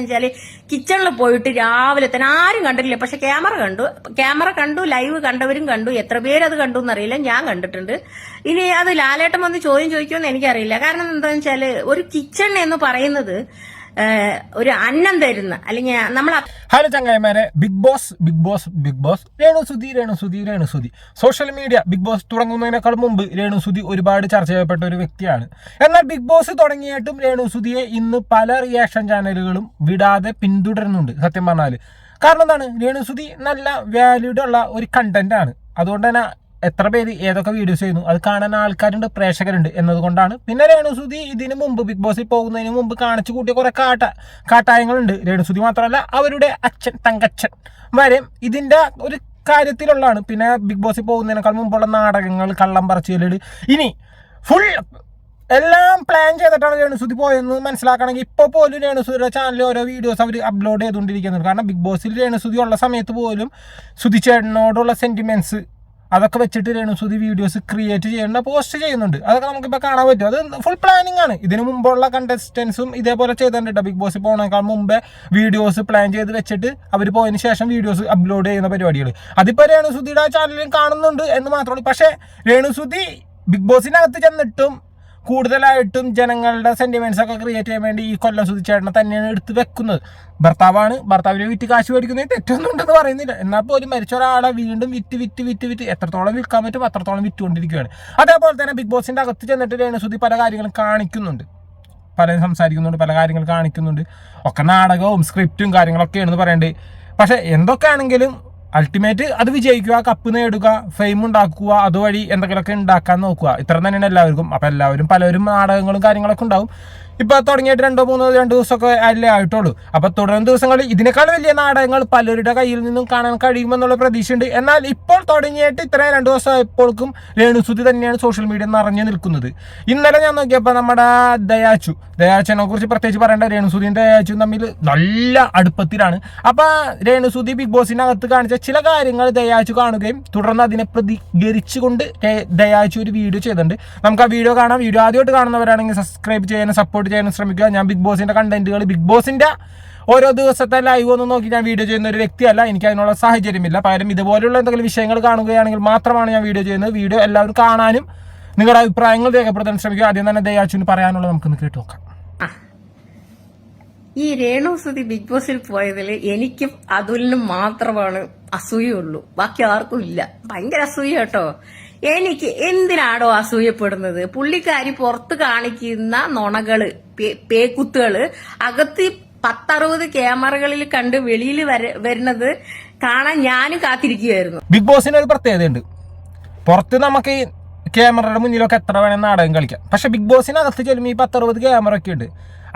എന്താന്ന് വെച്ചാൽ കിച്ചണിൽ പോയിട്ട് രാവിലെ തന്നെ ആരും കണ്ടിട്ടില്ല. പക്ഷെ ക്യാമറ കണ്ടു. ക്യാമറ കണ്ടു ലൈവ് കണ്ടവരും കണ്ടു. എത്ര പേര് അത് കണ്ടു എന്നറിയില്ല. ഞാൻ കണ്ടിട്ടുണ്ട്. ഇനി അത് ലാലേട്ടൻ വന്ന് ചോദ്യം ചോദിക്കുമെന്ന് എനിക്കറിയില്ല. കാരണം എന്താണെന്ന് വെച്ചാൽ ഒരു കിച്ചൺ എന്ന് പറയുന്നത് ഒരു അന്നം തരുന്ന അല്ലെങ്കിൽ നമ്മൾ ഹലോ ചങ്ങായിമാരെ Big Boss Big Boss Big Boss Renu Sudhi Renu Sudhi Renu Sudhi. Social media Big Boss തുടങ്ങുന്നതിനേക്കാൾ മുമ്പ് രേണു സുധി ഒരുപാട് ചർച്ച ചെയ്യപ്പെട്ട ഒരു വ്യക്തിയാണ്. എന്നാൽ ബിഗ് ബോസ് തുടങ്ങിയിട്ടും രേണു സുധിയെ ഇന്ന് പല റിയാക്ഷൻ ചാനലുകളും വിടാതെ പിന്തുടരുന്നുണ്ട് സത്യം പറഞ്ഞാൽ കാരണം എന്താണ്? രേണു സുധി നല്ല വാല്യൂഡ് ഉള്ള ഒരു കണ്ടന്റ് ആണ്. അതുകൊണ്ട് തന്നെ എത്ര പേര് ഏതൊക്കെ വീഡിയോസ് ചെയ്യുന്നു അത് കാണാൻ ആൾക്കാരുണ്ട് പ്രേക്ഷകരുണ്ട് എന്നതുകൊണ്ടാണ്. പിന്നെ രേണുസുതി ഇതിനു മുമ്പ് ബിഗ് ബോസിൽ പോകുന്നതിന് മുമ്പ് കാണിച്ചു കൂട്ടിയ കുറെ കാട്ട കാട്ടായങ്ങളുണ്ട്. രേണുസുതി മാത്രമല്ല അവരുടെ അച്ഛൻ തങ്കച്ചൻ വരെ ഇതിന്റെ ഒരു കാര്യത്തിലുള്ളതാണ്. പിന്നെ ബിഗ് ബോസിൽ പോകുന്നതിനേക്കാൾ മുമ്പുള്ള നാടകങ്ങൾ കള്ളം പറച്ചിലുകൾ. ഇനി ഫുൾ എല്ലാം പ്ലാൻ ചെയ്തിട്ടാണ് രേണുസുതി പോയെന്ന് മനസ്സിലാക്കണമെങ്കിൽ ഇപ്പോൾ പോലും രേണുസുതിയുടെ ചാനലിൽ ഓരോ വീഡിയോസ് അവർ അപ്ലോഡ് ചെയ്തുകൊണ്ടിരിക്കുന്നുണ്ട്. കാരണം ബിഗ് ബോസിൽ രേണുസുതി ഉള്ള സമയത്ത് പോലും സുധിച്ചേട്ടനോടുള്ള സെന്റിമെന്റ്സ് അതൊക്കെ വെച്ചിട്ട് രേണുസുതി വീഡിയോസ് ക്രിയേറ്റ് ചെയ്യേണ്ട പോസ്റ്റ് ചെയ്യുന്നുണ്ട്. അതൊക്കെ നമുക്കിപ്പോൾ കാണാൻ പറ്റും. അത് ഫുൾ പ്ലാനിങ് ആണ്. ഇതിന് മുമ്പുള്ള കണ്ടസ്റ്റൻസും ഇതേപോലെ ചെയ്തിട്ടുണ്ട് ബിഗ് ബോസ് പോകുന്നതിനേക്കാൾ മുമ്പേ വീഡിയോസ് പ്ലാൻ ചെയ്ത് വെച്ചിട്ട് അവർ പോയതിന് ശേഷം വീഡിയോസ് അപ്ലോഡ് ചെയ്യുന്ന പരിപാടികൾ അതിപ്പോൾ രേണുസുതിയുടെ ചാനലിൽ കാണുന്നുണ്ട് എന്ന് മാത്രമേ ഉള്ളൂ. പക്ഷേ രേണുസുതി ബിഗ് ബോസിനകത്ത് ചെന്നിട്ടും കൂടുതലായിട്ടും ജനങ്ങളുടെ സെന്റിമെന്റ്സ് ഒക്കെ ക്രിയേറ്റ് ചെയ്യാൻ വേണ്ടി ഈ കൊല്ലം സുധിച്ചേട്ടനെ തന്നെയാണ് എടുത്ത് വെക്കുന്നത്. ഭർത്താവാണ്. ഭർത്താവിനെ വിറ്റ് കാശ് മേടിക്കുന്നത്. തെറ്റൊന്നും ഉണ്ടെന്ന് പറയുന്നില്ല. എന്നാൽ പോലും മരിച്ച ഒരാളെ വീണ്ടും വിറ്റ് വിറ്റ് വിറ്റ് വിറ്റ് എത്രത്തോളം വിൽക്കാൻ പറ്റും അത്രത്തോളം വിറ്റുകൊണ്ടിരിക്കുകയാണ്. അതേപോലെ തന്നെ ബിഗ് ബോസിന്റെ അകത്ത് ചെന്നിട്ട് രേണുസുതി പല കാര്യങ്ങളും കാണിക്കുന്നുണ്ട്. പലരും സംസാരിക്കുന്നുണ്ട് പല കാര്യങ്ങൾ കാണിക്കുന്നുണ്ട്. ഒക്കെ നാടകവും സ്ക്രിപ്റ്റും കാര്യങ്ങളൊക്കെയാണെന്ന് പറയേണ്ടത് പക്ഷേ എന്തൊക്കെയാണെങ്കിലും അൾട്ടിമേറ്റ് അത് വിജയിക്കുക കപ്പ് നേടുക ഫെയിം ഉണ്ടാക്കുക അതുവഴി എന്തെങ്കിലുമൊക്കെ ഉണ്ടാക്കാൻ നോക്കുക. ഇത്ര തന്നെയാണ് എല്ലാവർക്കും. അപ്പം എല്ലാവരും പലരും നാടകങ്ങളും കാര്യങ്ങളൊക്കെ ഉണ്ടാവും. ഇപ്പൊ തുടങ്ങിയിട്ട് രണ്ടോ മൂന്നോ രണ്ട് ദിവസമൊക്കെ അല്ലേ ആയിട്ടുള്ളൂ. അപ്പൊ തുടരുന്ന ദിവസങ്ങളിൽ ഇതിനേക്കാൾ വലിയ നാടകങ്ങൾ പലരുടെ കയ്യിൽ നിന്നും കാണാൻ കഴിയുമെന്നുള്ള പ്രതീക്ഷയുണ്ട്. എന്നാൽ ഇപ്പോൾ തുടങ്ങിയിട്ട് ഇത്രയും ദിവസം ദിവസമായപ്പോഴേക്കും രേണുസുതി തന്നെയാണ് സോഷ്യൽ മീഡിയ നിറഞ്ഞു നിൽക്കുന്നത്. ഇന്നലെ ഞാൻ നോക്കിയപ്പോൾ നമ്മുടെ ദയാച്ചു ദയാച്ചനെ കുറിച്ച് പ്രത്യേകിച്ച് പറയേണ്ട രേണുസുതിയും ദയാച്ചും തമ്മിൽ നല്ല അടുപ്പത്തിലാണ്. അപ്പൊ രേണുസുതി ബിഗ് ബോസിനകത്ത് കാണിച്ച ചില കാര്യങ്ങൾ ദയാച്ചു കാണുകയും തുടർന്ന് അതിനെ പ്രതികരിച്ചുകൊണ്ട് ദയാച്ചു ഒരു വീഡിയോ ചെയ്തിട്ടുണ്ട്. നമുക്ക് ആ വീഡിയോ കാണാം. വീഡിയോ ആദ്യമായിട്ട് കാണുന്നവരാണെങ്കിൽ സബ്സ്ക്രൈബ് ചെയ്യാനും സപ്പോർട്ട് ചെയ്യാനും ശ്രമിക്കുക. ഞാൻ ബിഗ് ബോസിന്റെ കണ്ടന്റുകൾ ബിഗ് ബോസിന്റെ ഓരോ ദിവസത്തെ ലൈവ് ഒന്നും നോക്കി ഞാൻ വീഡിയോ ചെയ്യുന്ന ഒരു വ്യക്തിയല്ല. എനിക്ക് അതിനുള്ള സാഹചര്യമില്ല. പകരം ഇതുപോലുള്ള എന്തെങ്കിലും വിഷയങ്ങൾ കാണുകയാണെങ്കിൽ മാത്രമാണ് ഞാൻ വീഡിയോ ചെയ്യുന്നത്. വീഡിയോ എല്ലാവരും കാണാനും നിങ്ങളുടെ അഭിപ്രായങ്ങൾ രേഖപ്പെടുത്താൻ ശ്രമിക്കുക. ആദ്യം തന്നെ ദയാച്ചുവിന് പറയാനുള്ളത് നമുക്ക് കേട്ടു നോക്കാം. ഈ രേണു രേണുസുതി ബിഗ് ബോസിൽ പോയതിൽ എനിക്കും അതുലിനും മാത്രമാണ് അസൂയുള്ളൂ. ബാക്കി ആർക്കും ഇല്ല. ഭയങ്കര അസൂയ കേട്ടോ. എനിക്ക് എന്തിനാടോ അസൂയപ്പെടുന്നത്? പുള്ളിക്കാരി പുറത്ത് കാണിക്കുന്ന നുണകൾ പേക്കുത്തുകൾ അകത്ത് പത്തറുപത് ക്യാമറകളിൽ കണ്ട് വെളിയിൽ വര- വരുന്നത് കാണാൻ ഞാനും കാത്തിരിക്കുകയായിരുന്നു. ബിഗ് ബോസിന് ഒരു പ്രത്യേകതയുണ്ട്. പുറത്ത് നമുക്ക് ക്യാമറയുടെ മുന്നിലൊക്കെ എത്ര വേണമെങ്കിൽ നാടകം കളിക്കാം. പക്ഷെ ബിഗ് ബോസിനകത്ത് ചെല്ലുമ്പോൾ ഈ പത്തറുപത് ക്യാമറ ഒക്കെ ഉണ്ട്.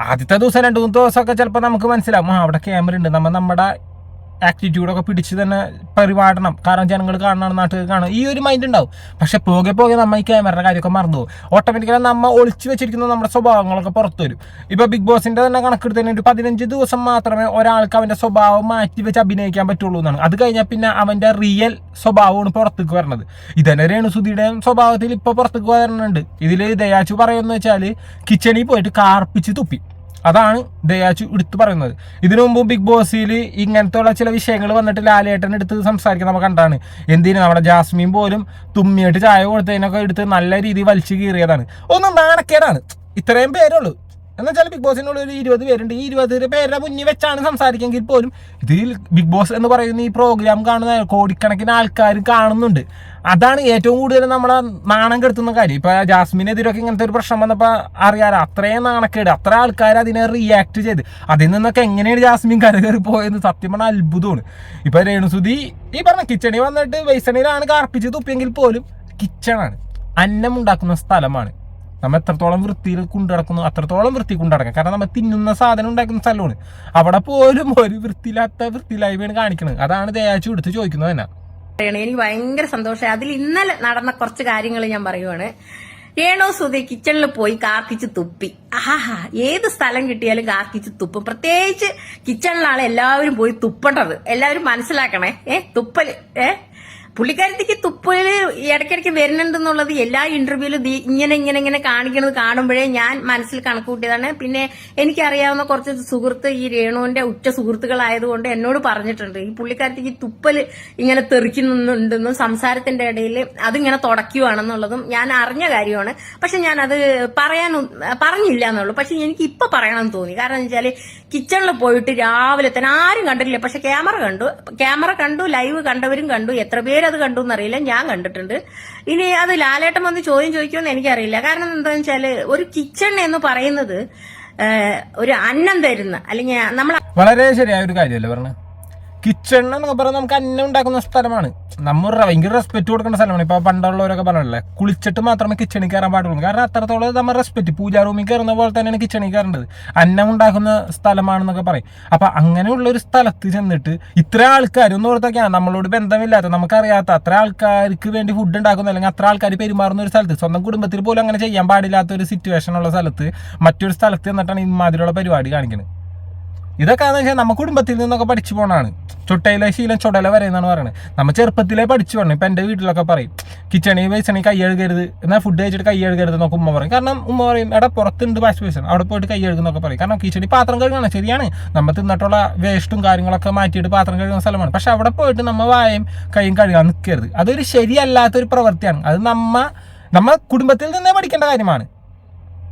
ആദ്യത്തെ ദിവസം രണ്ട് മൂന്ന് ദിവസമൊക്കെ ചിലപ്പോൾ നമുക്ക് മനസ്സിലാവും ആ അവിടെ ക്യാമറ ഉണ്ട്. നമ്മൾ നമ്മുടെ ആറ്റിറ്റ്യൂഡൊക്കെ പിടിച്ച് തന്നെ പരിപാടണം. കാരണം ജനങ്ങൾ കാണണം നാട്ടുകാർ കാണണം ഈ ഒരു മൈൻഡ് ഉണ്ടാവും. പക്ഷെ പോകെ പോകെ നമ്മൾ ഈ ക്യാമറയുടെ കാര്യമൊക്കെ മറന്നു പോകും. ഓട്ടോമാറ്റിക്കലി നമ്മൾ ഒളിച്ചു വെച്ചിരിക്കുന്ന നമ്മുടെ സ്വഭാവങ്ങളൊക്കെ പുറത്തു വരും. ഇപ്പോൾ ബിഗ് ബോസിന്റെ തന്നെ കണക്കെടുത്തതിന് ഒരു പതിനഞ്ച് ദിവസം മാത്രമേ ഒരാൾക്ക് അവന്റെ സ്വഭാവം മാറ്റി വെച്ച് അഭിനയിക്കാൻ പറ്റുള്ളൂ എന്നാണ്. അത് കഴിഞ്ഞാൽ പിന്നെ അവന്റെ റിയൽ സ്വഭാവമാണ് പുറത്തേക്ക് വരണത്. ഇതന്നെ രേണുസുതിയുടെ സ്വഭാവത്തിൽ ഇപ്പോൾ പുറത്തേക്ക് വരണുണ്ട്. ഇതിൽ ദയാച്ചു പറയുന്നത് വെച്ചാൽ കിച്ചണിൽ പോയിട്ട് കാർപ്പിച്ച് തുപ്പി. അതാണ് ദയാച്ചു എടുത്തു പറയുന്നത്. ഇതിനു മുമ്പ് ബിഗ് ബോസിൽ ഇങ്ങനത്തെ ഉള്ള ചില വിഷയങ്ങൾ വന്നിട്ട് ലാലേട്ടൻ എടുത്ത് സംസാരിക്കുന്ന നമ്മൾ കണ്ടാണ്. എന്തിനു? നമ്മുടെ ജാസ്മിൻ പോലും തുമ്മിയിട്ട് ചായ കൊടുത്തതിനൊക്കെ എടുത്ത് നല്ല രീതിയിൽ വലിച്ചു കീറിയതാണ്. ഒന്നും നാണക്കേടാണ്. ഇത്രയും പേരുള്ളൂ എന്ന് വെച്ചാൽ ബിഗ് ബോസിനുള്ള ഒരു ഇരുപത് പേരുണ്ട്. ഈ ഇരുപത് പേരുടെ മുന്നിൽ വെച്ചാണ് സംസാരിക്കെങ്കിൽ പോലും. ഇതിൽ ബിഗ് ബോസ് എന്ന് പറയുന്ന ഈ പ്രോഗ്രാം കാണുന്ന കോടിക്കണക്കിന് ആൾക്കാർ കാണുന്നുണ്ട്. അതാണ് ഏറ്റവും കൂടുതൽ നമ്മളെ നാണം കെടുത്തുന്ന കാര്യം. ഇപ്പൊ ജാസ്മിനെതിരൊക്കെ ഇങ്ങനത്തെ ഒരു പ്രശ്നം വന്നപ്പോൾ അറിയാലോ അത്രയും നാണക്കേട്. അത്ര ആൾക്കാർ അതിനെ റിയാക്ട് ചെയ്ത്. അതിൽ നിന്നൊക്കെ എങ്ങനെയാണ് ജാസ്മിൻ കരകയറി പോയെന്ന് സത്യം പറഞ്ഞാൽ അത്ഭുതമാണ്. ഇപ്പൊ രേണുസുതി ഈ പറഞ്ഞ കിച്ചണിൽ വന്നിട്ട് വെയ്സണിലാണ് കാർപ്പിച്ച് തുപ്പിയെങ്കിൽ പോലും കിച്ചണാണ്. അന്നം ഉണ്ടാക്കുന്ന സ്ഥലമാണ്. നമ്മൾ എത്രത്തോളം വൃത്തിയിൽ കൊണ്ടുനടക്കുന്നു അത്രത്തോളം വൃത്തി കൊണ്ടുനടക്കാം കാരണം നമ്മൾ തിന്നുന്ന സാധനം ഉണ്ടാക്കുന്ന സ്ഥലമാണ്. അവിടെ പോലും ഒരു വൃത്തിയില്ലാത്ത വൃത്തിയില്ലായ്മയാണ് കാണിക്കുന്നത് അതാണ് ദയാച്ചു എടുത്ത് ചോദിക്കുന്നത് തന്നെ. എനിക്ക് ഭയങ്കര സന്തോഷം. അതിൽ ഇന്നലെ നടന്ന കുറച്ച് കാര്യങ്ങൾ ഞാൻ പറയുവാണ്. രേണോ സുധി കിച്ചണിൽ പോയി കാർക്കിച്ച് തുപ്പി. ആഹാ ഏത് സ്ഥലം കിട്ടിയാലും കാർക്കിച്ച് തുപ്പും. പ്രത്യേകിച്ച് കിച്ചണിലാണ് എല്ലാവരും പോയി തുപ്പേണ്ടത്. എല്ലാവരും മനസ്സിലാക്കണേ. ഏ തുപ്പൽ ഏ? പുള്ളിക്കാരത്തിക്ക് തുപ്പൽ ഇടയ്ക്കിടയ്ക്ക് വരുന്നുണ്ടെന്നുള്ളത് എല്ലാ ഇന്റർവ്യൂവിലും ഇങ്ങനെ ഇങ്ങനെ ഇങ്ങനെ കാണിക്കുന്നത് കാണുമ്പോഴേ ഞാൻ മനസ്സിൽ കണക്കുകൂട്ടിയതാണ് പിന്നെ എനിക്കറിയാവുന്ന കുറച്ച് സുഹൃത്ത് ഈ രേണുവിന്റെ ഉറ്റ സുഹൃത്തുക്കളായതുകൊണ്ട് എന്നോട് പറഞ്ഞിട്ടുണ്ട്. ഈ പുള്ളിക്കാരത്തേക്ക് തുപ്പൽ ഇങ്ങനെ തെറിക്കുന്നുണ്ടെന്നും സംസാരത്തിന്റെ ഇടയിൽ അതിങ്ങനെ തുടയ്ക്കുവാണെന്നുള്ളതും ഞാൻ അറിഞ്ഞ കാര്യമാണ്. പക്ഷെ ഞാൻ അത് പറയാൻ പറഞ്ഞില്ല എന്നുള്ളൂ. പക്ഷെ എനിക്ക് ഇപ്പൊ പറയണമെന്ന് തോന്നി. കാരണം വെച്ചാൽ കിച്ചണിൽ പോയിട്ട് രാവിലെ തന്നെ ആരും കണ്ടിട്ടില്ല. പക്ഷെ ക്യാമറ കണ്ടു. ക്യാമറ കണ്ടു ലൈവ് കണ്ടവരും കണ്ടു. എത്ര പേരത് കണ്ടു എന്നറിയില്ല. ഞാൻ കണ്ടിട്ടുണ്ട്. ഇനി അത് ലാലേട്ടൻ വന്ന് ചോദ്യം ചോദിക്കുമെന്ന് എനിക്കറിയില്ല. കാരണം എന്താണെന്ന് വെച്ചാൽ ഒരു കിച്ചൺ എന്ന് പറയുന്നത് ഒരു അന്നം തരുന്ന അല്ലെങ്കിൽ നമ്മൾ വളരെ ശരിയായ ഒരു കാര്യമല്ലേ പറഞ്ഞത്? കിച്ചൺ എന്നൊക്കെ പറഞ്ഞാൽ നമുക്ക് അന്നം ഉണ്ടാക്കുന്ന സ്ഥലമാണ്. നമ്മൾ ഭയങ്കര റെസ്പെക്ട് കൊടുക്കേണ്ട സ്ഥലമാണ്. ഇപ്പൊ പണ്ടുള്ളവരൊക്കെ പറഞ്ഞല്ലേ കുളിച്ചിട്ട് മാത്രമേ കിച്ചണിൽ കയറാൻ പാടുള്ളൂ. കാരണം അത്രത്തോളം നമ്മൾ റെസ്പെക്ട് പൂജാ റൂമിൽ കയറുന്ന പോലെ തന്നെയാണ് കിച്ചണിൽ കയറേണ്ടത്. അന്നം ഉണ്ടാക്കുന്ന സ്ഥലമാണെന്നൊക്കെ പറയും. അപ്പൊ അങ്ങനെയുള്ള ഒരു സ്ഥലത്ത് ചെന്നിട്ട് ഇത്ര ആൾക്കാർ ഒന്ന് ഓർത്തൊക്കെയാണ് നമ്മളോട് ബന്ധമില്ലാത്ത നമുക്കറിയാത്ത അത്ര ആൾക്കാർക്ക് വേണ്ടി ഫുഡ് ഉണ്ടാക്കുന്ന അല്ലെങ്കിൽ അത്ര ആൾക്കാർ പെരുമാറുന്ന ഒരു സ്ഥലത്ത് സ്വന്തം കുടുംബത്തിൽ പോലും അങ്ങനെ ചെയ്യാൻ പാടില്ലാത്ത ഒരു സിറ്റുവേഷൻ ഉള്ള സ്ഥലത്ത് മറ്റൊരു സ്ഥലത്ത് എന്നിട്ടാണ് ഇമാതിരിയുള്ള പരിപാടി കാണിക്കുന്നത് ഇതൊക്കെ എന്ന് വെച്ചാൽ നമ്മ കുടുംബത്തിൽ നിന്നൊക്കെ പഠിച്ചു പോണാണ്. ചുട്ടയിലെ ശീലം ചുടല വരെ എന്നാണ് പറയുന്നത് നമ്മൾ ചെറുപ്പത്തിലേ പഠിച്ചു പോകണം ഇപ്പം എന്റെ വീട്ടിലൊക്കെ പറയും കിച്ചണിൽ വേസണി കൈ എഴുകരുത് എന്നാൽ ഫുഡ് കഴിച്ചിട്ട് കൈ എഴുകരുത് എന്നൊക്കെ ഉമ്മ പറയും. കാരണം ഉമ്മ പറയും എടാ പുറത്തുണ്ട് വാഷ് ബേസിൻ. അവിടെ പോയിട്ട് കൈ എഴുകുന്നൊക്കെ പറയും. കാരണം കിച്ചണി പാത്രം കഴുകണം ശരിയാണ്. നമ്മൾ തിന്നിട്ടുള്ള വേസ്റ്റും കാര്യങ്ങളൊക്കെ മാറ്റിയിട്ട് പാത്രം കഴുകുന്ന സ്ഥലമാണ്. പക്ഷെ അവിടെ പോയിട്ട് നമ്മൾ വായും കൈയും കഴുകാൻ നിൽക്കരുത് അതൊരു ശരിയല്ലാത്തൊരു പ്രവൃത്തിയാണ്. അത് നമ്മ നമ്മ കുടുംബത്തിൽ നിന്നേ പഠിക്കേണ്ട കാര്യമാണ്.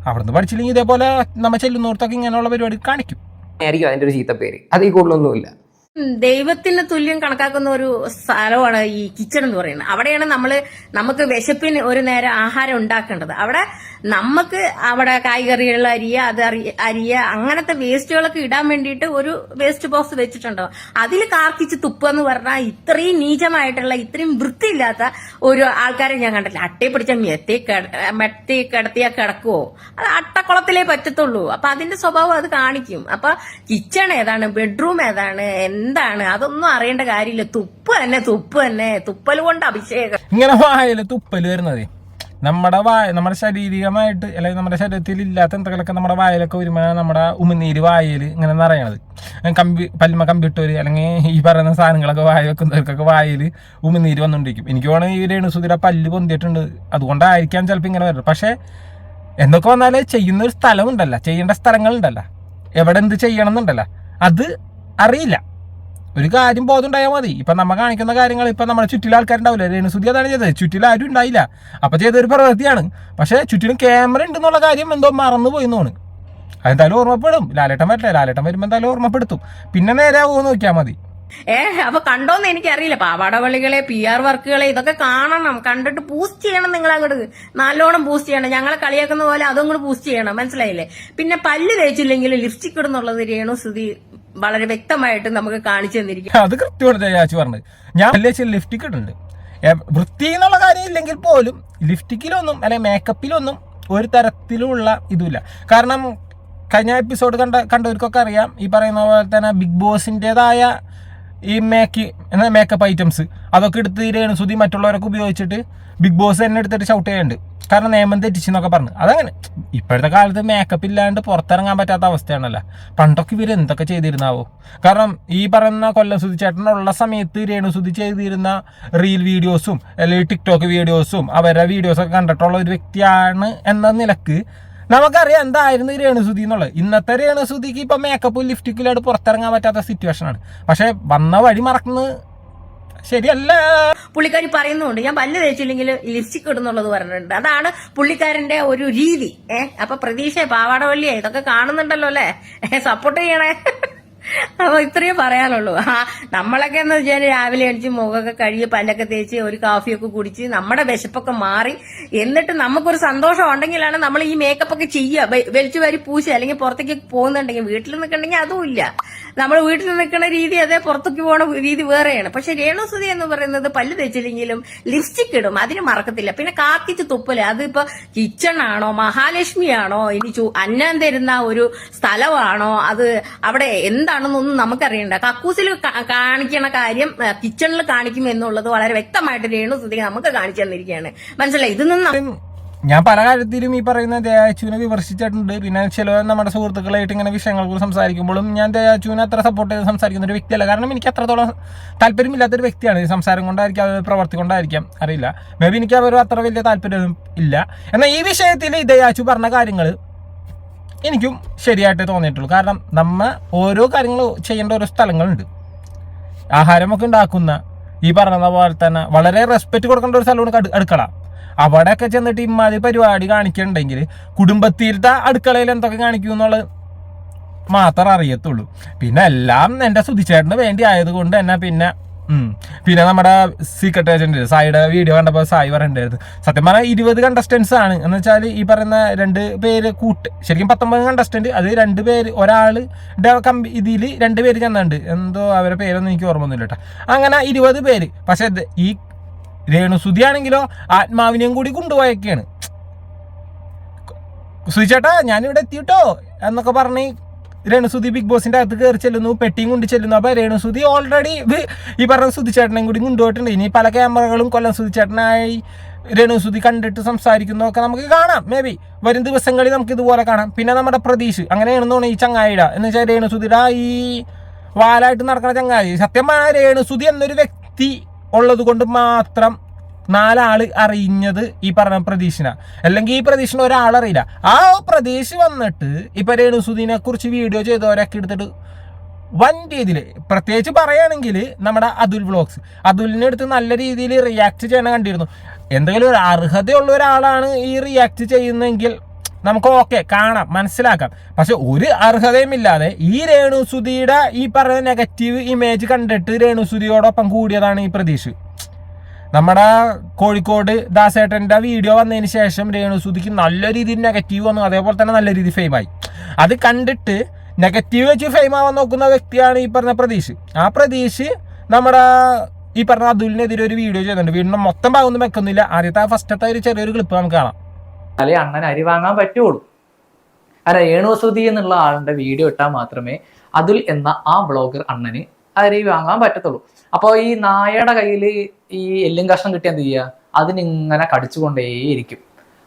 അവിടുന്ന് പഠിച്ചില്ലെങ്കിൽ ഇതേപോലെ നമ്മൾ ചെല്ലുന്നോർത്തൊക്കെ ഇങ്ങനെയുള്ള പരിപാടി കാണിക്കും. ആയിരിക്കും അതിന്റെ ഒരു ചീത്തപ്പേര് അതിൽ കൂടുതലൊന്നുമില്ല. ദൈവത്തിന് തുല്യം കണക്കാക്കുന്ന ഒരു സ്ഥലമാണ് ഈ കിച്ചൺ എന്ന് പറയുന്നത്. അവിടെയാണ് നമ്മൾ നമുക്ക് വിശപ്പിന് ഒരു നേരം ആഹാരം ഉണ്ടാക്കേണ്ടത്. അവിടെ നമുക്ക് അവിടെ കായ്കറികൾ അരിയ അത് അരി- അരിയ അങ്ങനത്തെ വേസ്റ്റുകളൊക്കെ ഇടാൻ വേണ്ടിയിട്ട് ഒരു വേസ്റ്റ് ബോക്സ് വെച്ചിട്ടുണ്ടോ? അതിൽ കാർക്കിച്ച് തുപ്പ എന്ന് പറഞ്ഞാൽ ഇത്രയും നീചമായിട്ടുള്ള ഇത്രയും വൃത്തിയില്ലാത്ത ഒരു ആൾക്കാരെ ഞാൻ കണ്ടില്ല അട്ടയെ പിടിച്ച മെത്തി മെത്തി കിടത്തിയാ കിടക്കുവോ? അത് അട്ടക്കുളത്തിലേ പറ്റത്തുള്ളൂ. അപ്പൊ അതിന്റെ സ്വഭാവം അത് കാണിക്കും. അപ്പൊ കിച്ചൺ ഏതാണ് ബെഡ്റൂം ഏതാണ് എന്താണ് അതൊന്നും അറിയേണ്ട കാര്യമില്ല. തുപ്പ് തന്നെ തുപ്പ് തന്നെ. തുപ്പൽ കൊണ്ട് അഭിഷേകം. ഇങ്ങനെ വായല തുപ്പൽ വരുന്നതേ. നമ്മുടെ വായ നമ്മുടെ ശാരീരികമായിട്ട് അല്ലെങ്കിൽ നമ്മുടെ ശരീരത്തിൽ ഇല്ലാത്ത എന്തെങ്കിലുമൊക്കെ നമ്മുടെ വായലൊക്കെ വരുമ്പോഴാണ് നമ്മുടെ ഉമിനീര് വായയിൽ ഇങ്ങനെ നിറയണത്. കമ്പി പല്മ കമ്പ്യൂട്ടർ അല്ലെങ്കിൽ ഈ പറയുന്ന സാധനങ്ങളൊക്കെ വായ വെക്കുന്നവർക്കൊക്കെ വായയിൽ ഉമിനീര് വന്നുകൊണ്ടിരിക്കും എനിക്ക് വേണമെങ്കിൽ ഈ രേണുസുതിര പല്ല് പൊന്തിയിട്ടുണ്ട്. അതുകൊണ്ടായിരിക്കാം ചിലപ്പോൾ ഇങ്ങനെ വരുന്നത് പക്ഷേ എന്തൊക്കെ വന്നാലേ ചെയ്യുന്ന ഒരു സ്ഥലമുണ്ടല്ല. ചെയ്യേണ്ട സ്ഥലങ്ങളുണ്ടല്ല. എവിടെ എന്ത് ചെയ്യണം എന്നുണ്ടല്ല അത് അറിയില്ല. ഒരു കാര്യം ബോധം ഉണ്ടായാൽ മതി. ഇപ്പം നമ്മൾ കാണിക്കുന്ന കാര്യങ്ങൾ ഇപ്പം നമ്മുടെ ചുറ്റിലെ ആൾക്കാരുണ്ടാവില്ല? രേണുസുതി അതാണ് ചെയ്തത്. ചുറ്റിൽ ആരും ഉണ്ടായില്ല. അപ്പോൾ ചെയ്തൊരു പ്രവൃത്തിയാണ്. പക്ഷേ ചുറ്റിലും ക്യാമറ ഉണ്ടെന്നുള്ള കാര്യം എന്തോ മറന്നു എന്നാണ് അതെന്തായാലും ഓർമ്മപ്പെടും. ലാലേട്ടൻ വരട്ടെ. ലാലേട്ടൻ വരുമ്പോൾ എന്തായാലും ഓർമ്മപ്പെടുത്തും. പിന്നെ നേരെ പോകുന്ന നോക്കിയാൽ മതി. ഏ അപ്പൊ കണ്ടോന്ന് എനിക്കറിയില്ല. പാവാടവള്ളികളെ പി ആർ വർക്കുകളെ ഇതൊക്കെ കാണണം. കണ്ടിട്ട് പൂസ്റ്റ് ചെയ്യണം നിങ്ങൾ അങ്ങോട്ട് നല്ലോണം പൂസ്റ്റ് ചെയ്യണം. ഞങ്ങളെ കളിയാക്കുന്ന പോലെ അതും കൂടെ പൂസ്റ്റ് ചെയ്യണം. മനസ്സിലായില്ലേ? പിന്നെ പല്ല് തേച്ചില്ലെങ്കിൽ ലിപ്സ്റ്റിക് ഇടുന്നുള്ളത് രേണു സുധി വളരെ വ്യക്തമായിട്ട് നമുക്ക് കാണിച്ചു തന്നിരിക്കും. അത് കൃത്യമാണ് ജയാച്ചി പറഞ്ഞത് ഞാൻ ലിഫ്റ്റ് കിട്ടുന്നുണ്ട് വൃത്തി എന്നുള്ള കാര്യം ഇല്ലെങ്കിൽ പോലും ലിഫ്റ്റിക്കിലൊന്നും അല്ലെങ്കിൽ മേക്കപ്പിലൊന്നും ഒരു തരത്തിലുള്ള ഇതുമില്ല. കാരണം കഴിഞ്ഞ എപ്പിസോഡ് കണ്ട കണ്ടവർക്കൊക്കെ അറിയാം. ഈ പറയുന്ന പോലെ തന്നെ ബിഗ് ബോസിന്റെതായ ഈ മേക്ക് എന്നാ മേക്കപ്പ് ഐറ്റംസ് അതൊക്കെ എടുത്ത് രേണുസുതി മറ്റുള്ളവരൊക്കെ ഉപയോഗിച്ചിട്ട് ബിഗ് ബോസ് തന്നെ എടുത്തിട്ട് ഷൗട്ട് ചെയ്യുന്നുണ്ട് കാരണം നിയമം തെറ്റിച്ചെന്നൊക്കെ പറഞ്ഞു. അതങ്ങനെ. ഇപ്പോഴത്തെ കാലത്ത് മേക്കപ്പ് ഇല്ലാണ്ട് പുറത്തിറങ്ങാൻ പറ്റാത്ത അവസ്ഥയാണല്ലോ. പണ്ടൊക്കെ ഇവർ എന്തൊക്കെ ചെയ്തിരുന്നാവോ? കാരണം ഈ പറയുന്ന കൊല്ലം സുധി ചേട്ടനുള്ള സമയത്ത് രേണുസുതി ചെയ്തിരുന്ന റീൽ വീഡിയോസും അല്ലെങ്കിൽ ടിക്ടോക്ക് വീഡിയോസും അവരുടെ വീഡിയോസൊക്കെ കണ്ടിട്ടുള്ള ഒരു വ്യക്തിയാണ് എന്ന നിലയ്ക്ക് നമുക്കറിയാം എന്തായിരുന്നു രേണുസുതി എന്നുള്ളത്. ഇന്നത്തെ രേണുസുതിക്ക് ഇപ്പം മേക്കപ്പും ലിഫ്റ്റിക്കിലായിട്ട് പുറത്തിറങ്ങാൻ പറ്റാത്ത സിറ്റുവേഷൻ ആണ്. പക്ഷെ വന്ന വഴി മറക്കുന്നത് ശരിയല്ല. പുള്ളിക്കാരി പറയുന്നുണ്ട് ഞാൻ പല്ല് തേച്ചില്ലെങ്കിൽ ലിപ്സ്റ്റിക് ഇടുന്നുള്ളത് പറഞ്ഞിട്ടുണ്ട്. അതാണ് പുള്ളിക്കാരന്റെ ഒരു രീതി. ഏഹ് അപ്പൊ പ്രതീക്ഷ പാവാടവള്ളിയെ ഇതൊക്കെ കാണുന്നുണ്ടല്ലോ അല്ലേ? സപ്പോർട്ട് ചെയ്യണേ. അപ്പൊ ഇത്രയേ പറയാനുള്ളൂ. ആ നമ്മളൊക്കെ എന്ന് വെച്ചാൽ രാവിലെ അടിച്ച് മുഖമൊക്കെ കഴുകി പല്ലൊക്കെ തേച്ച് ഒരു കാഫിയൊക്കെ കുടിച്ച് നമ്മുടെ വിശപ്പൊക്കെ മാറി. എന്നിട്ട് നമുക്കൊരു സന്തോഷം ഉണ്ടെങ്കിലാണ് നമ്മൾ ഈ മേക്കപ്പ് ഒക്കെ ചെയ്യുക. വലിച്ചു വാരി പൂശ അല്ലെങ്കിൽ പുറത്തേക്ക് പോകുന്നുണ്ടെങ്കിൽ വീട്ടിൽ നിൽക്കണമെങ്കിൽ അതും ഇല്ല. നമ്മൾ വീട്ടിൽ നിൽക്കുന്ന രീതി അതേ പുറത്തേക്ക് പോണ രീതി വേറെയാണ്. പക്ഷെ രേണുസുതി എന്ന് പറയുന്നത് പല്ല് തേച്ചില്ലെങ്കിലും ലിപ്സ്റ്റിക് ഇടും. അതിന് മറക്കത്തില്ല. പിന്നെ കാക്കിച്ച് തുപ്പൽ. അതിപ്പോ കിച്ചൺ ആണോ മഹാലക്ഷ്മി ആണോ ഇനി അന്നം തരുന്ന ഒരു സ്ഥലമാണോ അത് അവിടെ എന്താണെന്നൊന്നും നമുക്കറിയണ്ട. കക്കൂസിൽ കാണിക്കണ കാര്യം കിച്ചണിൽ കാണിക്കും എന്നുള്ളത് വളരെ വ്യക്തമായിട്ട് രേണു സുധിക നമുക്ക് കാണിച്ചു തന്നിരിക്കുകയാണ്. മനസ്സിലായി? ഇതിൽ നിന്ന് ഞാൻ പല കാര്യത്തിലും ഈ പറയുന്ന ദയാച്ചുവിനെ വിമർശിച്ചിട്ടുണ്ട്. പിന്നെ ചില നമ്മുടെ സുഹൃത്തുക്കളായിട്ട് ഇങ്ങനെ വിഷയങ്ങൾ കൂടി സംസാരിക്കുമ്പോഴും ഞാൻ ദയാച്ചുവിനെ അത്ര സപ്പോർട്ട് ചെയ്ത് സംസാരിക്കുന്ന ഒരു വ്യക്തിയല്ല. കാരണം എനിക്ക് അത്രത്തോളം താല്പര്യമില്ലാത്തൊരു വ്യക്തിയാണ്. സംസാരം കൊണ്ടായിരിക്കും അത് പ്രവർത്തി കൊണ്ടായിരിക്കാം. അറിയില്ല. മേ ബി എനിക്ക് അവർ അത്ര വലിയ താല്പര്യം ഇല്ല. എന്നാൽ ഈ വിഷയത്തിൽ ദയാച്ചു പറഞ്ഞ കാര്യങ്ങൾ എനിക്കും ശരിയായിട്ട് തോന്നിയിട്ടുള്ളൂ. കാരണം നമ്മൾ ഓരോ കാര്യങ്ങൾ ചെയ്യേണ്ട ഓരോ സ്ഥലങ്ങളുണ്ട്. ആഹാരമൊക്കെ ഉണ്ടാക്കുന്ന ഈ പറഞ്ഞ പോലെ തന്നെ വളരെ റെസ്പെക്റ്റ് കൊടുക്കേണ്ട ഒരു സ്ഥലമാണ് അടുക്കള. അവിടെയൊക്കെ ചെന്നിട്ട് ഇമ്മാതിരി പരിപാടി കാണിക്കണ്ടെങ്കിൽ കുടുംബത്തിലത്തെ അടുക്കളയിൽ എന്തൊക്കെ കാണിക്കും എന്നുള്ളത് മാത്രം അറിയത്തുള്ളൂ. പിന്നെ എല്ലാം എന്റെ സുധിച്ചേട്ടന് വേണ്ടി ആയതുകൊണ്ട് തന്നെ പിന്നെ. പിന്നെ നമ്മുടെ സീക്രട്ട് ഏജന്റ് സായിയുടെ വീഡിയോ കണ്ടപ്പോൾ സായി പറയണ്ടായിരുന്നു. സത്യം പറഞ്ഞാൽ ഇരുപത് കണ്ടസ്റ്റൻസ് ആണ്. എന്ന് വെച്ചാൽ ഈ പറയുന്ന രണ്ട് പേര് കൂട്ട്. ശരിക്കും പത്തൊമ്പത് കണ്ടസ്റ്റന്റ് അത് രണ്ട് പേര് ഒരാൾ ഇതിൽ രണ്ട് പേര് ചെന്നുണ്ട്. എന്തോ അവരുടെ പേരൊന്നും എനിക്ക് ഓർമ്മ ഒന്നുമില്ല കേട്ടോ അങ്ങനെ ഇരുപത് പേര്. പക്ഷെ ഈ രേണുസുതി ആണെങ്കിലോ ആത്മാവിനെയും കൂടി കൊണ്ടുപോയൊക്കെയാണ് സുചേട്ടാ ഞാനിവിടെ എത്തിയിട്ടോ? എന്നൊക്കെ പറഞ്ഞ് രേണുസുതി ബിഗ് ബോസിന്റെ അകത്ത് കയറി ചെല്ലുന്നു പെട്ടിയും കൊണ്ട് ചെല്ലുന്നു. അപ്പൊ രേണുസുതി ഓൾറെഡി ഈ പറഞ്ഞ സുതിച്ചേട്ടനെയും കൂടി കൊണ്ടുപോയിട്ടുണ്ട്. ഇനി പല ക്യാമറകളും കൊല്ലം സുതിച്ചേട്ടനായി രേണുസുതി കണ്ടിട്ട് സംസാരിക്കുന്നതൊക്കെ നമുക്ക് കാണാം. മേ ബി വരും ദിവസങ്ങളിൽ നമുക്ക് ഇതുപോലെ കാണാം. പിന്നെ നമ്മുടെ പ്രതീഷ് അങ്ങനെയാണ് തോന്നി ഈ ചങ്ങായിട. എന്ന് വെച്ചാൽ രേണുസുതിയുടെ ഈ വാലായിട്ട് നടക്കുന്ന ചങ്ങായി. സത്യം പറഞ്ഞാൽ രേണുസുതി എന്നൊരു വ്യക്തി ഉള്ളത് കൊണ്ട് മാത്രം നാലാൾ അറിഞ്ഞത് ഈ പറഞ്ഞ പ്രതീക്ഷന അല്ലെങ്കിൽ ഈ പ്രതീക്ഷണ ഒരാളറിയില്ല ആ പ്രതീക്ഷ വന്നിട്ട് ഇപ്പൊ രേണുസുദീനെ കുറിച്ച് വീഡിയോ ചെയ്തവരൊക്കെ എടുത്തിട്ട് വൻ രീതിയിൽ പ്രത്യേകിച്ച് പറയുകയാണെങ്കിൽ നമ്മുടെ അതുൽ വ്ളോഗ്സ് അതുലിനെ എടുത്ത് നല്ല രീതിയിൽ റിയാക്ട് ചെയ്യണ കണ്ടിരുന്നു. എന്തെങ്കിലും ഒരു അർഹതയുള്ള ഒരാളാണ് ഈ റിയാക്ട് ചെയ്യുന്നതെങ്കിൽ നമുക്ക് ഓക്കെ കാണാം മനസ്സിലാക്കാം. പക്ഷെ ഒരു അർഹതയും ഇല്ലാതെ ഈ രേണുസുതിയുടെ ഈ പറയുന്ന നെഗറ്റീവ് ഇമേജ് കണ്ടിട്ട് രേണുസുതിയോടൊപ്പം കൂടിയതാണ് ഈ പ്രതീക്ഷ നമ്മുടെ കോഴിക്കോട് ദാസേട്ടന്റെ വീഡിയോ വന്നതിന് ശേഷം രേണുസുതിക്ക് നല്ല രീതിയിൽ നെഗറ്റീവ് വന്നു. അതേപോലെ തന്നെ നല്ല രീതിയിൽ ഫെയിമായി അത് കണ്ടിട്ട് നെഗറ്റീവ് വെച്ച് ഫെയിം ആവാൻ നോക്കുന്ന വ്യക്തിയാണ് ഈ പറഞ്ഞ പ്രതീഷ്. ആ പ്രതീഷ് നമ്മുടെ ഈ പറഞ്ഞ അതുലിനെതിരെ ഒരു വീഡിയോ ചെയ്തിട്ടുണ്ട്. വീടിന് മൊത്തം ഭാഗമൊന്നും വെക്കുന്നില്ല. ആദ്യത്തെ ഫസ്റ്റത്തെ ഒരു ചെറിയൊരു ക്ലിപ്പ് നമുക്ക് കാണാം. അല്ലെ അണ്ണൻ അരി വാങ്ങാൻ പറ്റുള്ളൂ. ആ രേണുസുതി എന്നുള്ള ആളുടെ വീഡിയോ ഇട്ടാൽ മാത്രമേ അതുൽ എന്ന ആ ബ്ലോഗർ അണ്ണന് അരി വാങ്ങാൻ പറ്റത്തുള്ളൂ. അപ്പോൾ ഈ നായയുടെ കയ്യിൽ ഈ എല്ലും കഷ്ണം കിട്ടിയാൽ എന്ത് ചെയ്യുക അതിനിങ്ങനെ കടിച്ചുകൊണ്ടേയിരിക്കും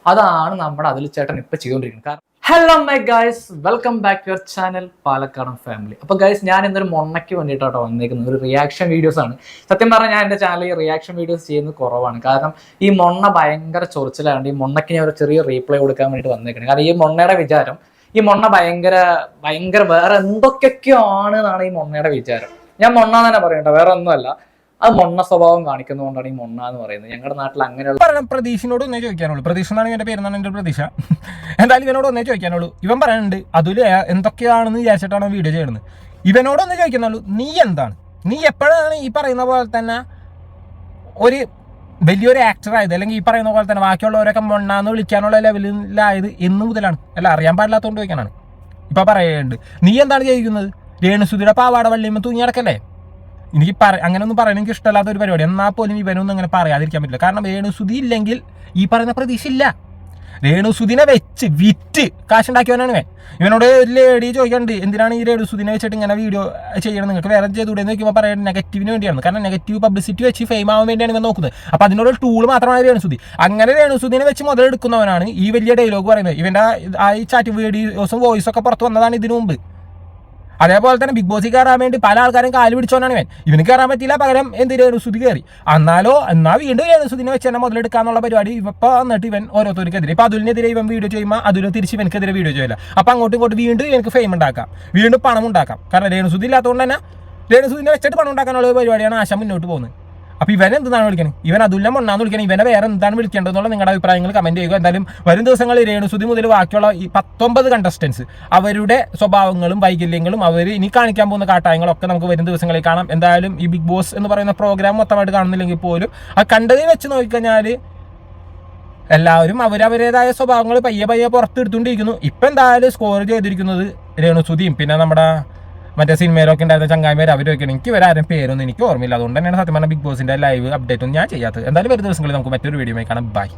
അതാണ് നമ്മുടെ അതിൽ ചേട്ടൻ ഇപ്പൊ ചെയ്തുകൊണ്ടിരിക്കുന്നത് കാരണം hello my guys welcome back to your channel പാലക്കാടൻ ഫാമിലി അപ്പോൾ ഗൈസ് ഞാൻ ഇന്നൊരു മൊണ്ണയ്ക്ക് വേണ്ടിയിട്ടാണ് വന്നിരിക്കുന്നത് ഒരു റിയാക്ഷൻ വീഡിയോസ് ആണ്. സത്യം പറഞ്ഞാൽ ഞാൻ എന്റെ ചാനലിൽ റിയാക്ഷൻ വീഡിയോസ് ചെയ്യുന്നത് കുറവാണ്. കാരണം ഈ മുണ്ണ ഭയങ്കര ചൊറിച്ചിലായതുകൊണ്ട് ഈ മൊണ്ണയ്ക്ക് ഞാൻ ഒരു ചെറിയ റീപ്ലൈ കൊടുക്കാൻ വേണ്ടിയിട്ട് വന്നിരിക്കുന്നത് കാരണം ഈ മുണ്ണയുടെ വിചാരം ഈ മുണ്ണ ഭയങ്കര ഭയങ്കര വേറെ എന്തൊക്കെയൊക്കെയോ ആണ് എന്നാണ് ഈ മുണ്ണയുടെ വിചാരം. ഞാൻ മൊണ്ണ തന്നെ പറയണ്ട വേറെ ഒന്നുമല്ല. അത് മൊണ്ണ സ്വഭാവം കാണിക്കുന്നതുകൊണ്ടാണ് ഈ മൊണ്ണ എന്ന് പറയുന്നത്. ഞങ്ങളുടെ നാട്ടിൽ അങ്ങനെയുള്ള പ്രതീക്ഷനോട് ഒന്നേ ചോദിക്കാനുള്ളൂ. പ്രതീക്ഷ എന്നാണ് ഇവന്റെ പേരെന്നാണ് എന്റെ പ്രതീക്ഷ. എന്തായാലും ഇവനോട് ഒന്നേ ചോദിക്കാനുള്ളൂ. ഇവൻ പറയുന്നുണ്ട് അതിൽ എന്തൊക്കെയാണെന്ന് വിചാരിച്ചിട്ടാണ് വീഡിയോ ചെയ്യുന്നത്? ഇവനോട് ഒന്നേ ചോദിക്കുന്നുള്ളൂ നീ എന്താണ്? നീ എപ്പോഴാണ് ഈ പറയുന്ന പോലെ തന്നെ ഒരു വലിയൊരു ആക്ടർ ആയത്? അല്ലെങ്കിൽ ഈ പറയുന്ന പോലെ തന്നെ ബാക്കിയുള്ളവരൊക്കെ മൊണ്ണാന്ന് വിളിക്കാനുള്ള ലെവലിലായത് എന്ന് മുതലാണ്. അല്ല അറിയാൻ പാടില്ലാത്തതുകൊണ്ട് ചോദിക്കാനാണ്. ഇപ്പൊ പറയുന്നുണ്ട് നീ എന്താണ് ചെയ്യുന്നത് രേണുസുതിയുടെ പാവാട വള്ളിയമ്മ തൂങ്ങി നടക്കല്ലേ എനിക്ക് പറ അങ്ങനെയൊന്നും പറയാൻ എനിക്ക് ഇഷ്ടമല്ലാത്ത ഒരു പരിപാടി. എന്നാൽ പോലും ഇവനൊന്നും അങ്ങനെ പറയാതിരിക്കാൻ പറ്റില്ല. കാരണം രേണുസുതി ഇല്ലെങ്കിൽ ഈ പറയുന്ന പ്രതീക്ഷ ഇല്ല. രേണുസുദിനെ വെച്ച് വിറ്റ് കാശുണ്ടാക്കിയവനാണ് ഇവൻ. ഇവനോട് ഒരു ലേഡി ചോദിക്കണ്ട് എന്തിനാണ് ഈ രേണുസുദിനെ വെച്ചിട്ട് ഇങ്ങനെ വീഡിയോ ചെയ്യണം നിങ്ങൾക്ക് വേറെ ചെയ്തുകൂടെ എന്ന് ചോദിക്കുമ്പോൾ പറയുന്നത് നെഗറ്റീവിന് വേണ്ടിയാണ്. കാരണം നെഗറ്റീവ് പബ്ലിസിറ്റി വെച്ച് ഫെയിം ആവാൻ വേണ്ടിയാണ് ഇവൻ നോക്കുന്നത്. അപ്പോൾ അതിനോട് ടൂൾ മാത്രമാണ് രേണുസുദി അങ്ങനെ രേണുസുദിനെ വെച്ച് മുതലെടുക്കുന്നവനാണ് ഈ വലിയ ഡയലോഗ് പറയുന്നത്. ഇവന്റെ ആ ചാറ്റ് വീഡിയോസും വോയിസൊക്കെ പുറത്ത് വന്നതാണ് ഇതിനു മുമ്പ്. അതേപോലെ തന്നെ ബിഗ് ബോസിൽ കയറാൻ വേണ്ടി പല ആൾക്കാരും കാൽ പിടിച്ചോനാണ് ഇവൻ. ഇവന് കയറാൻ പറ്റില്ല പകരം എന്ത് രേണുസുതി കയറി? എന്നാലോ എന്നാ വീണ്ടും രേണുസുദിനെ വെച്ച് തന്നെ മുതലെടുക്കാന്നുള്ള പരിപാടി ഇപ്പൊ വന്നിട്ട് ഇവൻ ഓരോരുത്തർക്കെതിരെ. ഇപ്പൊ അതുലിനെതിരെ ഇവൻ വീഡിയോ ചെയ്യുമ്പോൾ അതുൽ തിരിച്ച് ഇവനക്കെതിരെ വീഡിയോ ചെയ്യില്ല. അപ്പൊ അങ്ങോട്ടും ഇങ്ങോട്ടും വീണ്ടും എനിക്ക് ഫെയിം ഉണ്ടാക്കാം. വീണ്ടും പണം ഉണ്ടാക്കാം കാരണം രേണുസുതി ഇല്ലാത്തതുകൊണ്ട് തന്നെ രേണുസുദിനെ വെച്ചിട്ട് പണം ഉണ്ടാക്കാനുള്ള പരിപാടിയാണ് ആശ മുന്നോട്ട് പോകുന്നത്. അപ്പൊ ഇവൻ എന്താണ് വിളിക്കുന്നത് ഇവൻ അതുല്യം മണ്ണാന്ന് വിളിക്കണം. ഇവനെ വേറെ എന്താണ് വിളിക്കേണ്ടതെന്നുള്ള നിങ്ങളുടെ അഭിപ്രായങ്ങൾ കമന്റ് ചെയ്യുക. എന്തായാലും വരും ദിവസങ്ങളിൽ രേണുസുതി മുതൽ ബാക്കിയുള്ള ഈ പത്തൊമ്പത് കണ്ടസ്റ്റൻസ് അവരുടെ സ്വഭാവങ്ങളും വൈകല്യങ്ങളും അവർ ഇനി കാണിക്കാൻ പോകുന്ന കാട്ടായങ്ങളും ഒക്കെ നമുക്ക് വരും ദിവസങ്ങളിൽ കാണാം. എന്തായാലും ഈ ബിഗ് ബോസ് എന്ന് പറയുന്ന പ്രോഗ്രാം മൊത്തമായിട്ട് കാണുന്നില്ലെങ്കിൽ പോലും ആ കണ്ടതിൽ വെച്ച് നോക്കിക്കഴിഞ്ഞാൽ എല്ലാവരും അവരവരുടേതായ സ്വഭാവങ്ങൾ പയ്യെ പയ്യെ പുറത്തെടുത്തുകൊണ്ടിരിക്കുന്നു. ഇപ്പം എന്തായാലും സ്കോർ ചെയ്തിരിക്കുന്നത് രേണുസുതിയും പിന്നെ നമ്മുടെ മറ്റേ സിനിമയിലൊക്കെ ഉണ്ടായിരുന്ന ചങ്ങായിമാർ അവരൊക്കെ എനിക്ക് വരാരും പേരൊന്നും എനിക്ക് ഓർമ്മയില്ല. അതുകൊണ്ട് തന്നെയാണ് സത്യം പറഞ്ഞാൽ ബിഗ് ബോസിന്റെ ലൈവ് അപ്ഡേറ്റ് ഒന്നും ഞാൻ ചെയ്യാത്തത്. എന്തായാലും വരും ദിവസങ്ങളിൽ നമുക്ക് മറ്റൊരു വീഡിയോ കാണാം. ബൈ